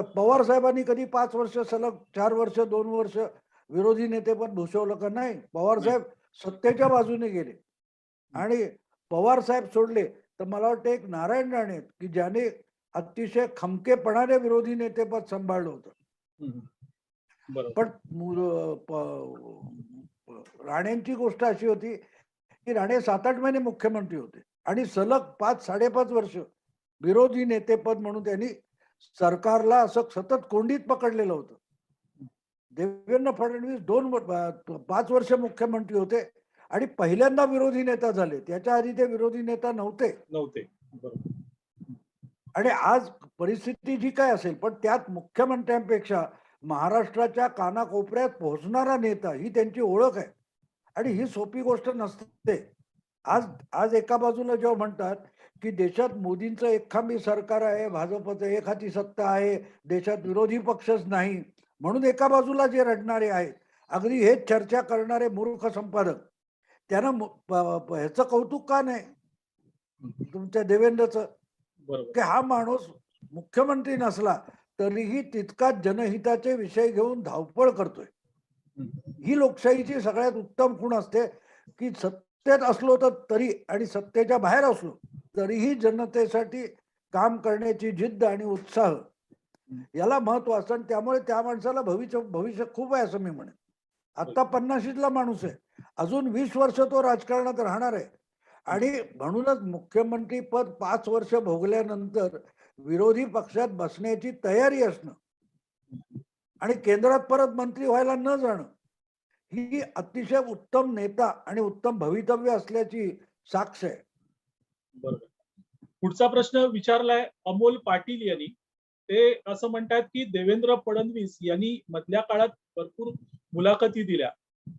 पवार साहेबांनी कधी पाच वर्ष सलग चार वर्ष दोन वर्ष विरोधी नेतेपद भूषवलं का नाही? पवार साहेब सत्तेच्या बाजूने गेले. आणि पवार साहेब सोडले. तर मला वाटतं एक नारायण राणे की ज्याने अतिशय खमकेपणाने विरोधी नेतेपद सांभाळलं होतं. पण राणेंची गोष्ट अशी होती की राणे सात आठ महिने मुख्यमंत्री होते. आणि सलग पाच साडेपाच वर्ष विरोधी नेतेपद म्हणून त्यांनी सरकारला असं सतत कोंडीत पकडलेलं होतं. देवेंद्र फडणवीस दोन पाच वर्ष मुख्यमंत्री होते आणि पहिल्यांदा विरोधी नेता झाले. त्याच्या आधी ते विरोधी नेता नव्हते. नव्हते. बरोबर. आणि आज परिस्थिती जी काय असेल पण त्यात मुख्यमंत्र्यांपेक्षा महाराष्ट्राच्या कानाकोपऱ्यात पोहोचणारा नेता ही त्यांची ओळख आहे. आणि ही सोपी गोष्ट नसते. आज आज एका बाजूला जेव्हा म्हणतात की देशात मोदींचं एकखांबी सरकार आहे भाजपचं एक हाती सत्ता आहे देशात विरोधी पक्षच नाही म्हणून एका बाजूला जे रडणारे आहेत अगदी हेच चर्चा करणारे मूर्ख संपादक त्यांना ह्याचं कौतुक का नाही? तुमच्या देवेंद्रचं? की हा माणूस मुख्यमंत्री नसला तरीही तितकाच जनहिताचे विषय घेऊन धावपळ करतोय. ही लोकशाहीची सगळ्यात उत्तम खूण असते की सत्तेत असलो तर तरी आणि सत्तेच्या बाहेर असलो तरीही जनतेसाठी काम करण्याची जिद्द आणि उत्साह याला महत्त्व असतं. आणि त्यामुळे त्या माणसाला भविष्य भविष्य खूप आहे असं मी म्हणेन. आता पन्नाशीतला माणूस आहे. अजून वीस वर्ष तो राजकारणात राहणार आहे. आणि म्हणूनच मुख्यमंत्री पद पाच वर्ष भोगल्यानंतर विरोधी पक्षात बसण्याची तयारी असणं आणि केंद्रात परत मंत्री व्हायला न जाणं ही अतिशय उत्तम नेता आणि उत्तम भवितव्य असल्याची साक्ष आहे. बरोबर. पुढचा प्रश्न विचारलाय अमोल पाटील यांनी. ते असं म्हणतात की देवेंद्र फडणवीस यांनी मधल्या काळात भरपूर मुलाखती दिल्या.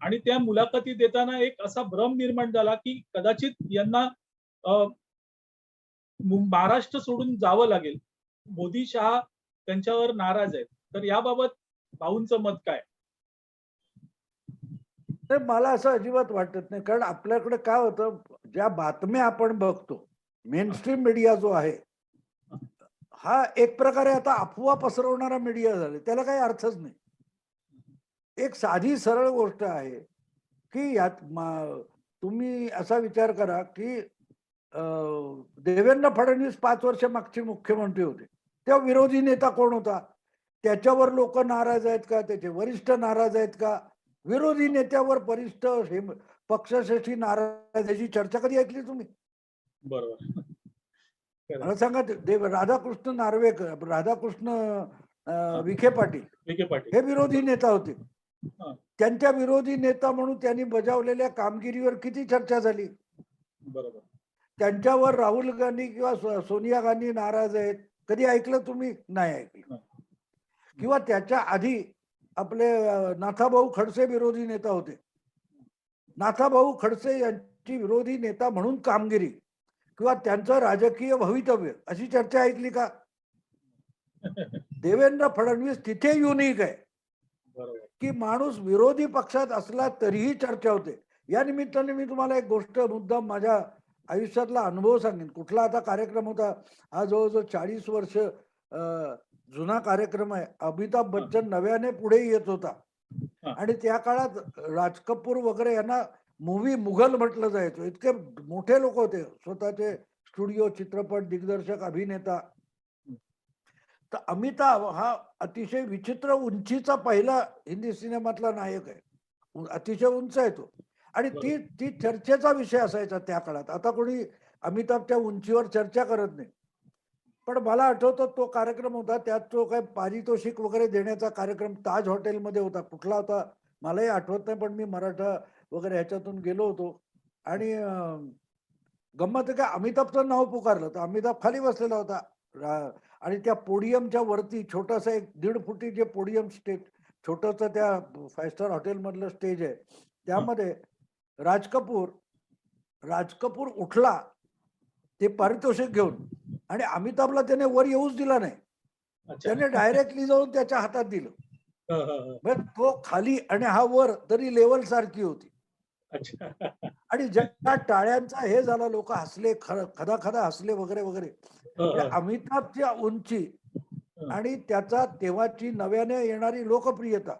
आणि त्या मुलाखती देताना एक असा भ्रम निर्माण झाला की कदाचित यांना महाराष्ट्र सोडून जावं लागेल. मोदी शहा त्यांच्यावर नाराज आहेत. तर याबाबत भाऊंचं मत काय? नाही मला असं अजिबात वाटत नाही. कारण आपल्याकडे काय होतं ज्या बातम्या आपण बघतो मेनस्ट्रीम मीडिया जो आहे हा एक प्रकारे आता अफवा पसरवणारा मीडिया झाला. त्याला काही अर्थच नाही. एक साधी सरळ गोष्ट आहे की यात मा- तुम्ही असा विचार करा की देवेंद्र फडणवीस पाच वर्ष मागचे मुख्यमंत्री होते. तेव्हा विरोधी नेता कोण होता? त्याच्यावर लोक नाराज आहेत का? त्याचे वरिष्ठ नाराज आहेत का? विरोधी नेत्यावर वरिष्ठ हे पक्षश्रेष्ठी नाराज याची चर्चा कधी ऐकली तुम्ही? बरोबर. मला सांगा देव राधाकृष्ण नार्वेकर राधाकृष्ण विखे पाटील विखे पाटील. हे विरोधी नेता होते. त्यांच्या विरोधी नेता म्हणून त्यांनी बजावलेल्या कामगिरीवर किती चर्चा झाली? बरोबर. त्यांच्यावर राहुल गांधी किंवा सोनिया गांधी नाराज आहेत. कधी ऐकलं तुम्ही? नाही ऐकलं. किंवा त्याच्या आधी आपले नाथाभाऊ खडसे विरोधी नेता होते. नाथाभाऊ खडसे यांची विरोधी नेता म्हणून कामगिरी किंवा त्यांचं राजकीय भवितव्य अशी चर्चा ऐकली का? देवेंद्र फडणवीस तिथे युनिक आहे. की माणूस विरोधी पक्षात असला तरीही चर्चा होते. या निमित्ताने मी तुम्हाला एक गोष्ट मुद्दाम माझ्या आयुष्यातला अनुभव सांगेन. कुठला आता कार्यक्रम होता? हा जवळजवळ चाळीस वर्ष अं, जुना कार्यक्रम आहे. अमिताभ बच्चन नव्याने पुढे येत होता. आणि त्या काळात राज कपूर वगैरे यांना मूवी मुघल म्हटलं जायचं. इतके मोठे लोक होते. स्वतःचे स्टुडिओ चित्रपट दिग्दर्शक अभिनेता. तर अमिताभ हा अतिशय विचित्र उंचीचा पहिला हिंदी सिनेमातला नायक आहे. अतिशय उंच आहे तो. आणि ती ती चर्चेचा विषय असायचा त्या काळात. आता कोणी अमिताभच्या उंचीवर चर्चा करत नाही. पण मला आठवतो तो कार्यक्रम होता त्यात तो काय पारितोषिक वगैरे देण्याचा कार्यक्रम ताज हॉटेलमध्ये होता. कुठला होता मलाही आठवत नाही पण मी मराठा वगैरे ह्याच्यातून गेलो होतो. आणि गंमत आहे अमिताभचं नाव पुकारलं. तर अमिताभ खाली बसलेला होता. आणि त्या पोडियमच्या वरती छोटासा एक दीड फुटी जे पोडियम स्टेज छोटस त्या फाय स्टार हॉटेलमधलं स्टेज आहे. त्यामध्ये राज कपूर राज कपूर उठला ते पारितोषिक घेऊन. आणि अमिताभला त्याने वर येऊच दिला नाही. त्याने डायरेक्टली जाऊन त्याच्या हातात दिलं. म्हणजे तो खाली आणि हा वर तरी लेवल सारखी होती. अच्छा. आणि ज्या टाळ्यांचा हे झाला लोक हसले खदा खदा हसले वगैरे वगैरे. म्हणजे. अमिताभच्या उंची आणि त्याचा तेव्हाची नव्याने येणारी लोकप्रियता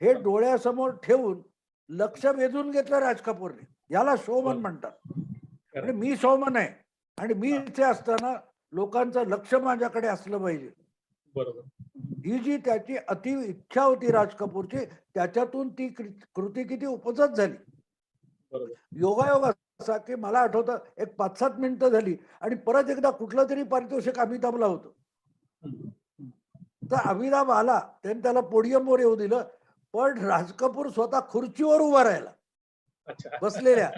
हे डोळ्यासमोर ठेवून लक्ष वेधून घेतलं राज कपूरने. याला शोमन. म्हणतात. आणि मी शोमन आहे. आणि मी इथे असताना लोकांचं लक्ष माझ्याकडे असलं पाहिजे. बरोबर. ही जी त्याची अति इच्छा होती राज कपूरची त्याच्यातून ती कृती किती उपजत झाली. बरोबर. योगायोग असा की मला आठवतं एक पाच सात मिनिटं झाली आणि परत एकदा कुठलं तरी पारितोषिक अमिताभला होतं. तर अमिताभ आला त्याने त्याला पोडियमवर येऊ दिलं पण राज कपूर स्वतः खुर्चीवर उभा राहिला. बसलेल्या.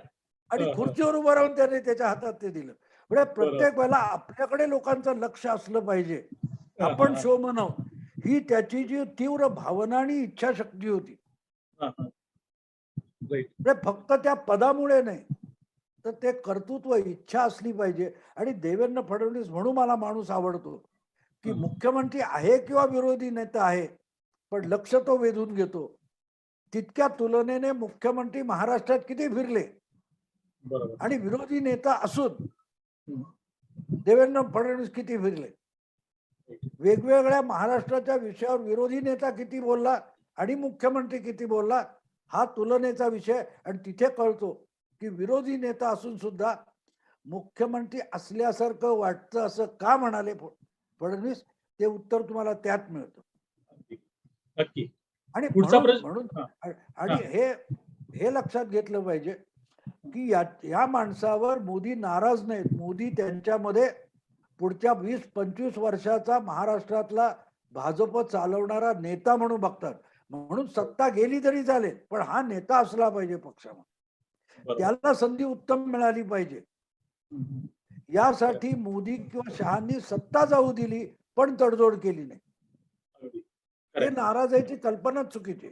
आणि. खुर्चीवर उभं राहून त्याने त्याच्या हातात ते दिलं. म्हणजे प्रत्येक वेळेला आपल्याकडे लोकांचं लक्ष असलं पाहिजे. आपण शो म्हणव. ही त्याची जी तीव्र भावना आणि इच्छाशक्ती होती. म्हणजे फक्त त्या पदामुळे नाही तर ते कर्तृत्व इच्छा असली पाहिजे. आणि देवेंद्र फडणवीस म्हणून मला माणूस आवडतो की. मुख्यमंत्री आहे किंवा विरोधी नेता आहे पण लक्ष तो वेधून घेतो. तितक्या तुलनेने मुख्यमंत्री महाराष्ट्रात किती फिरले? आणि विरोधी नेता असून. देवेंद्र फडणवीस किती फिरले वेगवेगळ्या महाराष्ट्राच्या विषयावर विरोधी नेता किती बोलला आणि मुख्यमंत्री किती बोलला हा तुलनेचा विषय आणि तिथे कळतो की विरोधी नेता असून सुद्धा मुख्यमंत्री असल्यासारखं वाटतं असं का म्हणाले फडणवीस ते उत्तर तुम्हाला त्यात मिळतं आणि म्हणून. आणि हा. हे हे लक्षात घेतलं पाहिजे की या या माणसावर मोदी नाराज नाहीत मोदी त्यांच्यामध्ये पुढच्या वीस पंचवीस वर्षाचा महाराष्ट्रातला भाजप चालवणारा नेता म्हणून बघतात म्हणून सत्ता गेली तरी चालेल पण हा नेता असला पाहिजे पक्षामध्ये त्याला संधी उत्तम मिळाली पाहिजे. यासाठी मोदी किंवा शहांनी सत्ता जाऊ दिली पण तडजोड केली नाही. हे Correct. नाराजायची कल्पनाच चुकीची.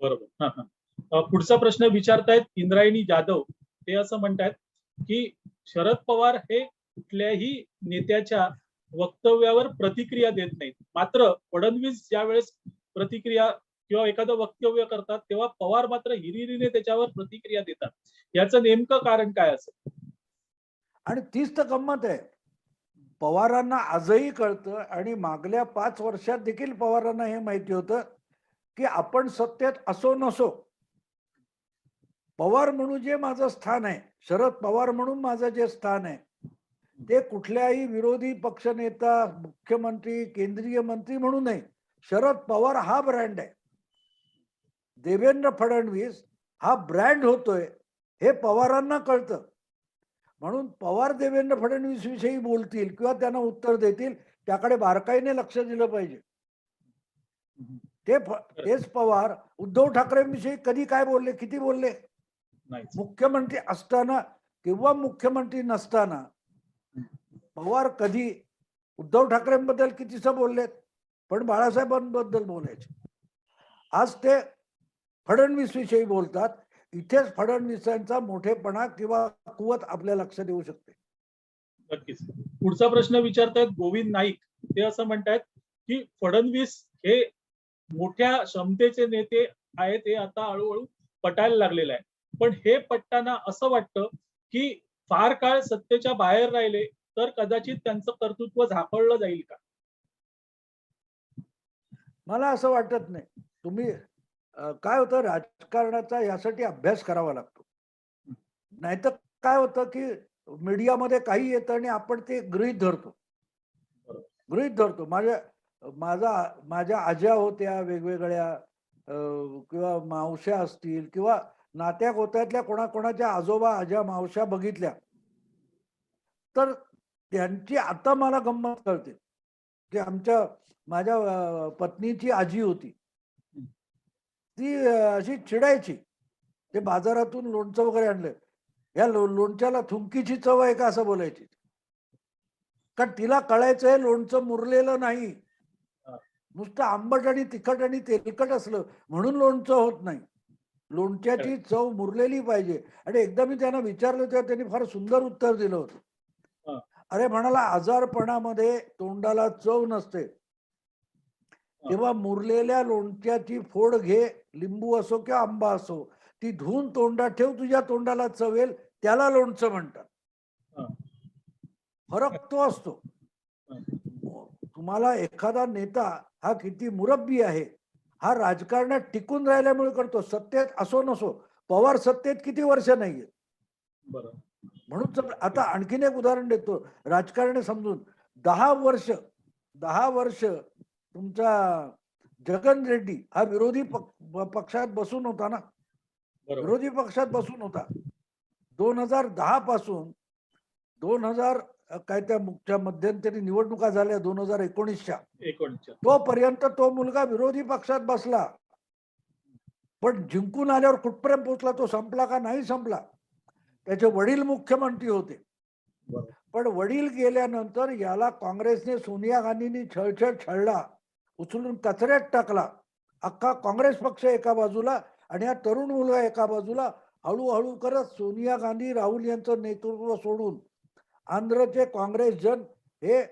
बरोबर पुढचा प्रश्न विचारतायत इंद्रायणी जाधव ते असं म्हणतायत की शरद पवार हे कुठल्याही नेत्याच्या वक्तव्यावर प्रतिक्रिया देत नाहीत. मात्र फडणवीस ज्या वेळेस प्रतिक्रिया किंवा एखादं वक्तव्य करतात तेव्हा पवार मात्र हिरिरीने त्याच्यावर प्रतिक्रिया देतात. याचं नेमकं कारण काय असेल आणि तीच तर गंमत आहे. पवारांना आजही कळतं आणि मागल्या पाच वर्षात देखील पवारांना हे माहिती होतं की आपण सत्तेत असो नसो पवार म्हणून जे माझं स्थान आहे शरद पवार म्हणून माझं जे स्थान आहे ते कुठल्याही विरोधी पक्षनेता मुख्यमंत्री केंद्रीय मंत्री म्हणून नाही शरद पवार हा ब्रँड आहे. देवेंद्र फडणवीस हा ब्रँड होतोय हे पवारांना कळतं. म्हणून पवार देवेंद्र फडणवीस विषयी बोलतील किंवा त्यांना उत्तर देतील त्याकडे बारकाईने लक्ष दिलं पाहिजे. ते तेच पवार उद्धव ठाकरेंविषयी कधी काय बोलले किती बोलले? मुख्यमंत्री असताना किंवा मुख्यमंत्री नसताना पवार कधी उद्धव ठाकरेंबद्दल कितीसं बोललेत पण बाळासाहेबांबद्दल बोलायचे. आज ते फडणवीस विषयी बोलतात इथेच फडणवीसांचा मोठेपणा किंवा कुवत आपल्या लक्षात येऊ शकते. नक्कीच. पुढचा प्रश्न विचारतायत गोविंद नाईक. ते असं म्हणतायत की फडणवीस हे मोठ्या क्षमतेचे नेते आहेत हे आता हळूहळू पटायला लागलेलं आहे पण हे पटताना असं वाटतं की फार काळ सत्तेच्या बाहेर राहिले तर कदाचित त्यांचं कर्तृत्व झाकळलं जाईल का? मला असं वाटत नाही. तुम्ही काय होतं राजकारणाचा यासाठी अभ्यास करावा लागतो. नाहीतर काय होतं की मीडियामध्ये काही येतं आणि आपण ते गृहीत धरतो. गृहीत धरतो. माझ्या माझा माझ्या आज्या होत्या वेगवेगळ्या किंवा मावश्या असतील किंवा नात्या गोत्यातल्या कोणाकोणाच्या आजोबा आज्या मावश्या बघितल्या. तर त्यांची आता मला गंमत कळते. की आमच्या माझ्या पत्नीची आजी होती. ती अशी चिडायची. ते बाजारातून लोणचं वगैरे आणलं. या लो लोणच्याला थुंकीची चव आहे का असं बोलायची. कारण तिला कळायचंय लोणचं मुरलेलं नाही. नुसतं आंबट आणि तिखट आणि तेलकट असलं म्हणून लोणचं होत नाही. लोणच्याची चव मुरलेली पाहिजे. आणि एकदा मी त्यांना विचारलं तेव्हा त्यांनी फार सुंदर उत्तर दिलं. होतं. अरे म्हणाला आजारपणामध्ये तोंडाला चव नसते. तेव्हा मुरलेल्या लोणच्याची फोड घे लिंबू असो किंवा आंबा असो ती धुवून तोंडात ठेव तुझ्या तोंडाला चवेल त्याला लोणचं म्हणतात. फरक तो असतो. तुम्हाला एखादा नेता हा किती मुरब्बी आहे हा राजकारणात टिकून राहिल्यामुळे करतो. सत्तेत असो नसो पवार सत्तेत किती वर्ष नाहीये बरोबर म्हणून आता आणखीन एक उदाहरण देतो. राजकारणी समजून दहा वर्ष दहा वर्ष तुमचा जगन रेड्डी हा विरोधी पक- पक्षात बसून होता ना? विरोधी पक्षात बसून होता. दोन हजार दहा पासून दोन हजार काय त्या मुख्य मध्यंतरी निवडणुका झाल्या दोन हजार एकोणीसच्या. तोपर्यंत तो मुलगा विरोधी पक्षात बसला. पण जिंकून आल्यावर कुठपर्यंत पोहोचला तो संपला का नाही संपला. त्याचे वडील मुख्यमंत्री होते. पण वडील गेल्यानंतर याला काँग्रेसने सोनिया गांधींनी छळछळ छळला उचलून कचऱ्यात टाकला. अख्खा काँग्रेस पक्ष एका बाजूला आणि हा तरुण मुलगा एका बाजूला हळूहळू करत सोनिया गांधी राहुल यांचं नेतृत्व सोडून आंध्रचे काँग्रेस जन हे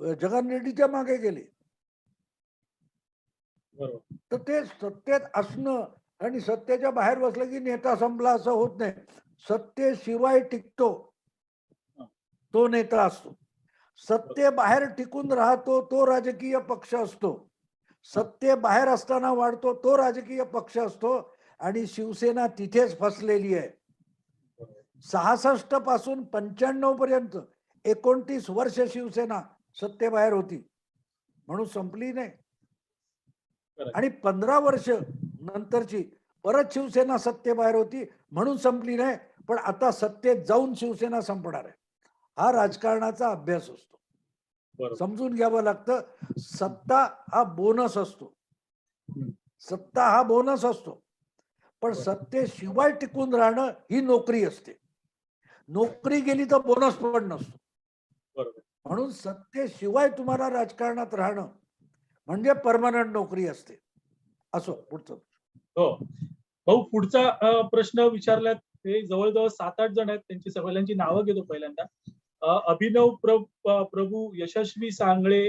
जगन रेड्डीच्या मागे गेले. तर ते सत्तेत असणं आणि सत्तेच्या बाहेर बसलं की नेता संपला असं होत नाही. सत्तेशिवाय टिकतो. तो नेता असतो. सत्ते बाहेर टिकून राहतो तो राजकीय पक्ष असतो. सत्ते बाहेर असताना वाढतो तो राजकीय पक्ष असतो. आणि शिवसेना तिथेच फसलेली आहे. सहासष्टपासून पंच्याण्णव पर्यंत एकोणतीस वर्ष शिवसेना सत्तेबाहेर होती. म्हणून संपली नाही. आणि पंधरा वर्ष नंतरची परत शिवसेना सत्तेबाहेर होती म्हणून संपली नाही. पण आता सत्तेत जाऊन शिवसेना संपणार आहे. हा राजकारणाचा अभ्यास असतो. समजून घ्यावं लागतं सत्ता हा बोनस असतो. सत्ता हा बोनस असतो. पण. सत्तेशिवाय टिकून राहणं ही नोकरी असते. नोकरी गेली तर बोनस पण नसतो. बरोबर. म्हणून सत्तेशिवाय तुम्हाला राजकारणात राहणं म्हणजे परमनंट नोकरी असते. असो पुढचं. हो. भाऊ पुढचा प्रश्न विचारलात ते जवळजवळ सात आठ जण आहेत त्यांची सगळ्यांची नावं घेतो पहिल्यांदा. अभिनव प्रभू यशस्वी सांगळे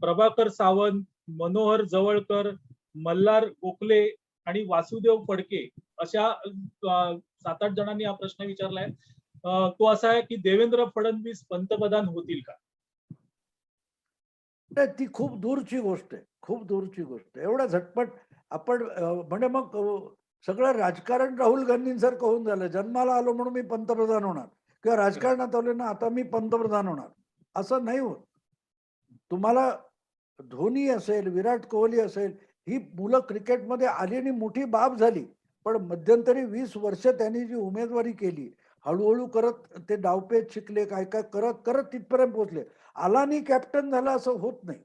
प्रभाकर सावंत मनोहर जवळकर मल्हार गोखले आणि वासुदेव फडके अशा सात आठ जणांनी हा प्रश्न विचारलाय. तो असा आहे की देवेंद्र फडणवीस पंतप्रधान होतील का? नाही, ती खूप दूरची गोष्ट आहे खूप दूरची गोष्ट आहे. एवढा झटपट आपण म्हणजे मग सगळं राजकारण राहुल गांधींसारखं होऊन झालं. जन्माला आलो म्हणून मी पंतप्रधान होणार. किंवा राजकारणात आलो ना आता मी पंतप्रधान होणार. असं नाही होत. तुम्हाला धोनी असेल विराट कोहली असेल ही मुलं क्रिकेटमध्ये आली आणि मोठी बाब झाली. पण मध्यंतरी वीस वर्ष त्यांनी जी उमेदवारी केली हळूहळू करत ते डावपेच शिकले काय काय करत करत तिथपर्यंत पोहोचले. आलानी कॅप्टन झाला असं होत नाही.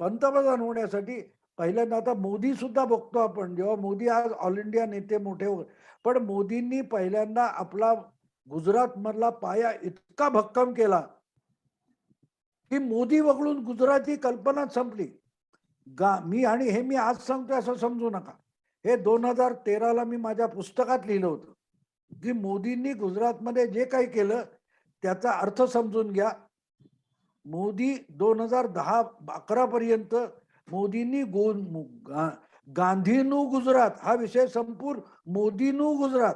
पंतप्रधान होण्यासाठी पहिल्यांदा आता मोदी सुद्धा बघतो आपण जेव्हा मोदी आज ऑल इंडिया नेते मोठे हो पण मोदींनी पहिल्यांदा आपला गुजरात मधला पाया इतका भक्कम केला की मोदी वगळून गुजराती कल्पनाच संपली. गा मी आणि हे मी आज सांगतोय असं समजू नका. हे दोन हजार तेराला मी माझ्या पुस्तकात लिहिलं होतं. की मोदींनी गुजरातमध्ये जे काही केलं त्याचा अर्थ समजून घ्या. मोदी दोन हजार दहा अकरा पर्यंत मोदींनी गो गा- गांधीनू गुजरात हा विषय संपूर्ण मोदीनू गुजरात.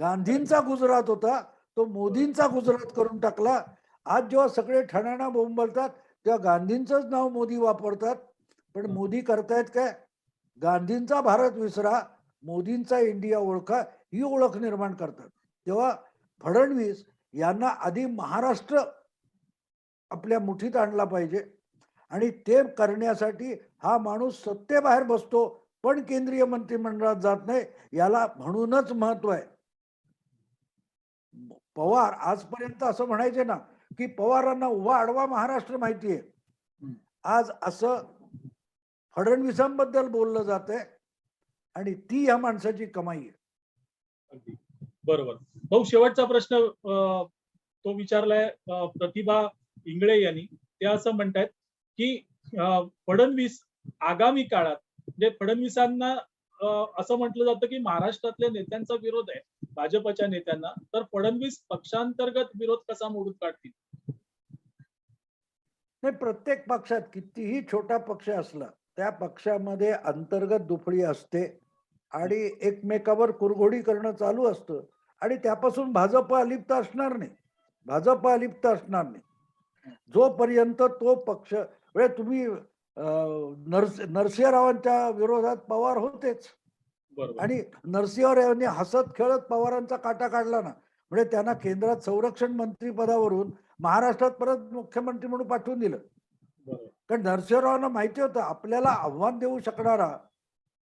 गांधींचा गुजरात होता तो मोदींचा गुजरात करून टाकला. आज जेव्हा सगळे ठणाणा बोंबलतात तेव्हा गांधींचंच नाव मोदी वापरतात. पण मोदी करतायत काय? गांधींचा भारत विसरा. मोदींचा इंडिया ओळखा ही ओळख निर्माण करतात. तेव्हा फडणवीस यांना आधी महाराष्ट्र आपल्या मुठीत आणला पाहिजे. आणि ते करण्यासाठी हा माणूस सत्तेबाहेर बसतो पण केंद्रीय मंत्रिमंडळात जात नाही याला म्हणूनच महत्त्व आहे. पवार आजपर्यंत असं म्हणायचे ना की पवारांना उभा आडवा महाराष्ट्र माहिती आहे. आज असं फडणवीसांबद्दल बोललं जात आहे आणि ती ह्या माणसाची कमाई आहे. बरोबर. भाऊ शेवटचा प्रश्न तो विचारलाय प्रतिभा इंगळे यांनी. ते असं म्हणतायत की फडणवीस आगामी काळात म्हणजे फडणवीसांना असं म्हटलं जातं की महाराष्ट्रातल्या नेत्यांचा विरोध आहे भाजपच्या नेत्यांना. तर फडणवीस पक्षांतर्गत विरोध कसा मोडून काढतील? नाही प्रत्येक पक्षात कितीही छोटा पक्ष असला त्या पक्षामध्ये अंतर्गत दुफळी असते. आणि एकमेकावर कुरघोडी करणं चालू असतं. आणि त्यापासून भाजप अलिप्त असणार नाही. भाजप अलिप्त असणार नाही. जोपर्यंत तो पक्ष म्हणजे तुम्ही नरस नरसिंहरावांच्या विरोधात पवार होतेच. आणि नरसिंहरावांनी हसत खेळत पवारांचा काटा काढला ना म्हणजे त्यांना केंद्रात संरक्षण मंत्री पदावरून महाराष्ट्रात परत मुख्यमंत्री म्हणून पाठवून दिलं. कारण नरसिंहरावांना माहिती होतं आपल्याला आव्हान देऊ शकणारा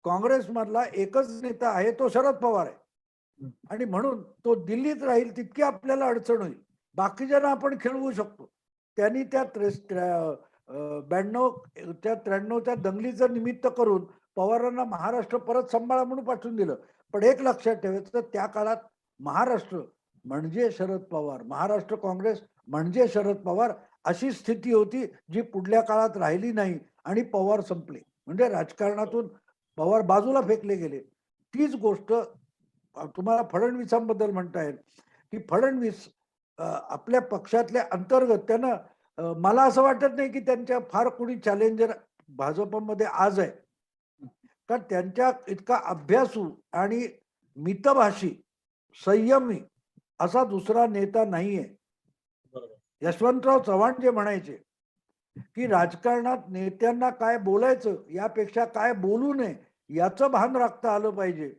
काँग्रेसमधला एकच नेता आहे तो शरद पवार आहे. आणि म्हणून तो दिल्लीत राहील तितकी आपल्याला अडचण होईल. बाकीच्यांना आपण खेळवू शकतो. त्यांनी त्या ब्याण्णव त्या त्र्याण्णवच्या दंगलीचं निमित्त करून पवारांना महाराष्ट्र परत सांभाळा म्हणून पाठवून दिलं. पण एक लक्षात ठेवायचं त्या काळात महाराष्ट्र म्हणजे शरद पवार महाराष्ट्र काँग्रेस म्हणजे शरद पवार अशी स्थिती होती जी पुढल्या काळात राहिली नाही आणि पवार संपले. म्हणजे राजकारणातून पवार बाजूला फेकले गेले. तीच गोष्ट तुम्हाला फडणवीसांबद्दल म्हणता येईल. की फडणवीस आपल्या पक्षातल्या अंतर्गत त्यांना मला असं वाटत नाही की त्यांच्या फार कोणी चॅलेंजर भाजपमध्ये आज आहे. कारण त्यांच्या इतका अभ्यासू आणि मितभाषी संयमी असा दुसरा नेता नाहीये. यशवंतराव चव्हाण जे म्हणायचे की राजकारणात नेत्यांना काय बोलायचं यापेक्षा काय बोलू नये याचं भान राखता आलं पाहिजे.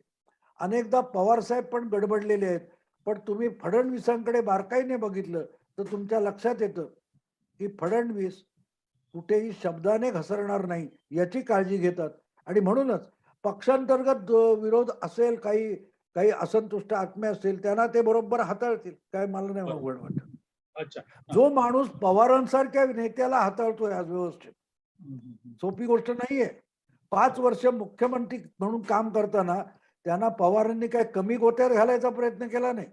अनेकदा पवार साहेब पण गडबडलेले आहेत पण तुम्ही फडणवीसांकडे बारकाईने बघितलं तर तुमच्या लक्षात येतं की फडणवीस कुठेही शब्दाने घसरणार नाही याची काळजी घेतात. आणि म्हणूनच पक्षांतर्गत विरोध असेल काही काही असंतुष्ट आत्मे असतील त्यांना ते बरोबर हाताळतील काय मला नाही वाटत. अच्छा. जो माणूस पवारांसारख्या नेत्याला हाताळतोय आज व्यवस्थित. सोपी गोष्ट नाहीये. पाच वर्ष मुख्यमंत्री म्हणून काम करताना त्यांना पवारांनी काय कमी गोत्यात घालायचा प्रयत्न केला नाही.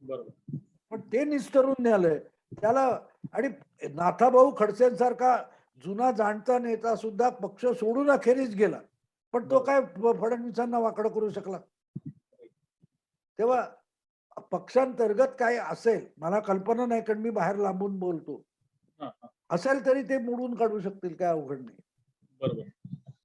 बरोबर. पण ते निस्तरून न्यालंय त्याला आणि नाथाभाऊ खडसेंसारखा जुना जाणता नेता सुद्धा पक्ष सोडून अखेरीस गेला. पण तो काय फडणवीसांना वाकडं करू शकला. तेव्हा पक्षांतर्गत काय असेल मला कल्पना नाही कारण मी बाहेर लांबून बोलतो. असेल तरी ते मोडून काढू शकतील काय अवघड नाही. बरोबर.